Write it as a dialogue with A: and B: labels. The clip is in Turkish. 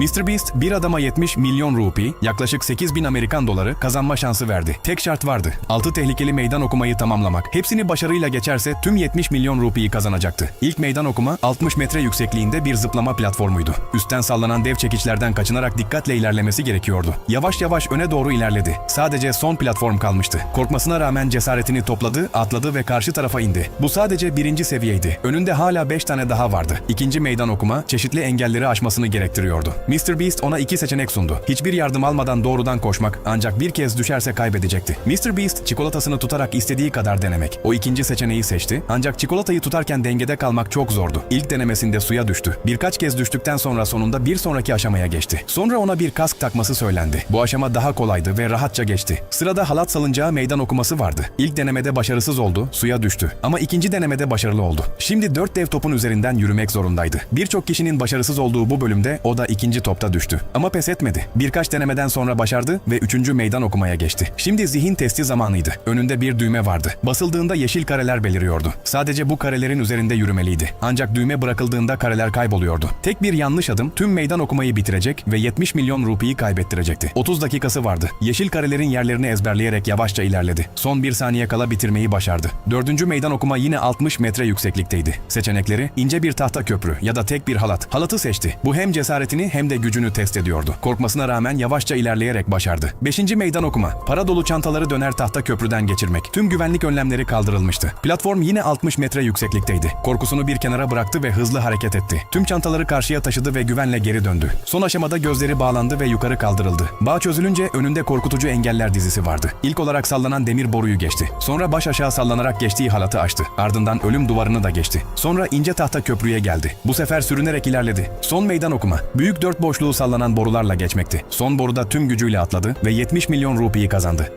A: MrBeast bir adama 70 milyon rupi, yaklaşık 8 bin Amerikan doları kazanma şansı verdi. Tek şart vardı. 6 tehlikeli meydan okumayı tamamlamak. Hepsini başarıyla geçerse tüm 70 milyon rupiyi kazanacaktı. İlk meydan okuma 60 metre yüksekliğinde bir zıplama platformuydu. Üstten sallanan dev çekiçlerden kaçınarak dikkatle ilerlemesi gerekiyordu. Yavaş yavaş öne doğru ilerledi. Sadece son platform kalmıştı. Korkmasına rağmen cesaretini topladı, atladı ve karşı tarafa indi. Bu sadece birinci seviyeydi. Önünde hala 5 tane daha vardı. İkinci meydan okuma çeşitli engelleri aşmasını gerektiriyordu. Mr. Beast ona iki seçenek sundu. Hiçbir yardım almadan doğrudan koşmak ancak bir kez düşerse kaybedecekti. Mr. Beast çikolatasını tutarak istediği kadar denemek. O ikinci seçeneği seçti ancak çikolatayı tutarken dengede kalmak çok zordu. İlk denemesinde suya düştü. Birkaç kez düştükten sonra sonunda bir sonraki aşamaya geçti. Sonra ona bir kask takması söylendi. Bu aşama daha kolaydı ve rahatça geçti. Sırada halat salıncağı meydan okuması vardı. İlk denemede başarısız oldu, suya düştü. Ama ikinci denemede başarılı oldu. Şimdi dört dev topun üzerinden yürümek zorundaydı. Birçok kişinin başarısız olduğu bu bölümde o da ikinci topta düştü. Ama pes etmedi. Birkaç denemeden sonra başardı ve üçüncü meydan okumaya geçti. Şimdi zihin testi zamanıydı. Önünde bir düğme vardı. Basıldığında yeşil kareler beliriyordu. Sadece bu karelerin üzerinde yürümeliydi. Ancak düğme bırakıldığında kareler kayboluyordu. Tek bir yanlış adım tüm meydan okumayı bitirecek ve 70 milyon rupiyi kaybettirecekti. 30 dakikası vardı. Yeşil karelerin yerlerini ezberleyerek yavaşça ilerledi. Son bir saniye kala bitirmeyi başardı. Dördüncü meydan okuma yine 60 metre yükseklikteydi. Seçenekleri ince bir tahta köprü ya da tek bir halat. Halatı seçti. Bu hem cesaretini hem de gücünü test ediyordu. Korkmasına rağmen yavaşça ilerleyerek başardı. Beşinci meydan okuma. Para dolu çantaları döner tahta köprüden geçirmek. Tüm güvenlik önlemleri kaldırılmıştı. Platform yine 60 metre yükseklikteydi. Korkusunu bir kenara bıraktı ve hızlı hareket etti. Tüm çantaları karşıya taşıdı ve güvenle geri döndü. Son aşamada gözleri bağlandı ve yukarı kaldırıldı. Bağ çözülünce önünde korkutucu engeller dizisi vardı. İlk olarak sallanan demir boruyu geçti. Sonra baş aşağı sallanarak geçtiği halatı açtı. Ardından ölüm duvarını da geçti. Sonra ince tahta köprüye geldi. Bu sefer sürünerek ilerledi. Son meydan okuma. Büyük dört boşluğu sallanan borularla geçmekti. Son boruda tüm gücüyle atladı ve 70 milyon rupiyi kazandı.